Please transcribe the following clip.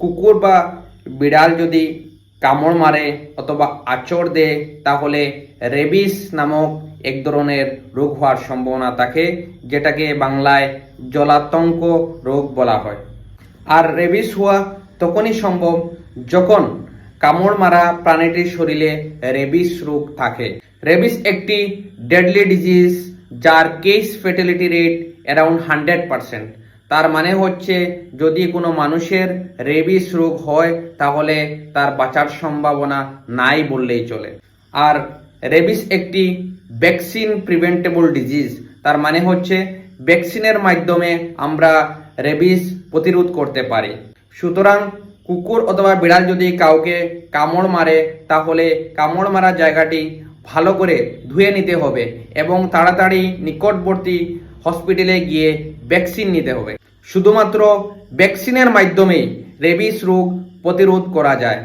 কুকুর বা বিড়াল যদি কামড় মারে অথবা আচর দেয়, তাহলে রেবিস নামক এক ধরনের রোগ হওয়ার সম্ভাবনা থাকে, যেটাকে বাংলায় জলাতঙ্ক রোগ বলা হয়। আর রেবিস হওয়া তখনই সম্ভব যখন কামড় মারা প্রাণীটির শরীরে রেবিস রোগ থাকে। রেবিস একটি ডেডলি ডিজিজ যার case fatality rate around hundred percent তার মানে হচ্ছে, যদি কোনো মানুষের রেবিস রোগ হয়, তাহলে তার বাঁচার সম্ভাবনা নাই বললেই চলে। আর রেবিস একটি ভ্যাকসিন প্রিভেন্টেবল ডিজিজ। তার মানে হচ্ছে, ভ্যাকসিনের মাধ্যমে আমরা রেবিস প্রতিরোধ করতে পারি। সুতরাং কুকুর অথবা বিড়াল যদি কাউকে কামড় মারে, তাহলে কামড় মারা জায়গাটি ভালো করে ধুয়ে নিতে হবে এবং তাড়াতাড়ি নিকটবর্তী হসপিটালে গিয়ে ভ্যাকসিন নিতে হবে। শুধুমাত্র ভ্যাকসিনের মাধ্যমেই রেবিস রোগ প্রতিরোধ করা যায়।